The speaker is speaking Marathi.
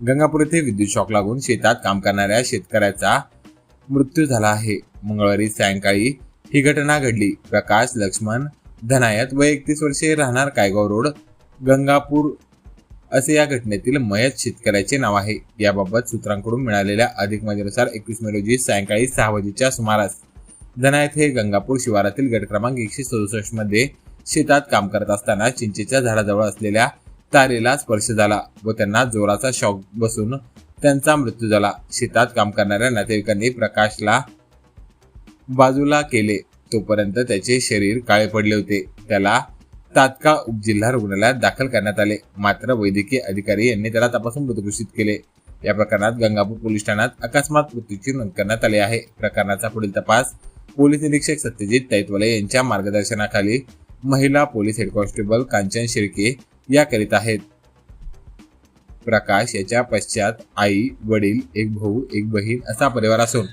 गंगापूर येथे विद्युत शॉक लागून शेतात काम करणाऱ्या शेतकऱ्याचा मृत्यू झाला आहे. मंगळवारी सायंकाळी ही घटना घडली. प्रकाश लक्ष्मण धनायत व एकतीस वर्षे राहणार कायगाव रोड गंगापूर असे या घटनेतील मयत शेतकऱ्याचे नाव आहे. याबाबत सूत्रांकडून मिळालेल्या अधिक माहितीनुसार एकवीस मे रोजी सायंकाळी सहा वाजेच्या सुमारास धनायत हे गंगापूर शिवारातील गट क्रमांक एकशे सदुसष्टमध्ये शेतात काम करत असताना चिंचेच्या झाडाजवळ असलेल्या तारेला स्पर्श झाला व त्यांना जोराचा शॉक बसून त्यांचा मृत्यू झाला. शेतात काम करणाऱ्या नातेवाईकांनी प्रकाशला बाजूला केले. तोपर्यंत त्याचे शरीर काळे पडले होते. त्याला तात्काळ उपजिल्हा रुग्णालयात दाखल करण्यात आले. मात्र वैद्यकीय अधिकारी यांनी त्याला तपासून मृत घोषित केले. या प्रकरणात गंगापूर पोलीस ठाण्यात अकस्मात मृत्यूची नोंद करण्यात आली आहे. प्रकरणाचा पुढील तपास पोलीस निरीक्षक सत्यजित तैतवले यांच्या मार्गदर्शनाखाली महिला police head constable Kanchan Shirke या करीत आहेत. प्रकाश याच्या पश्चात आई वडील एक भाऊ एक बहीण असा परिवार असून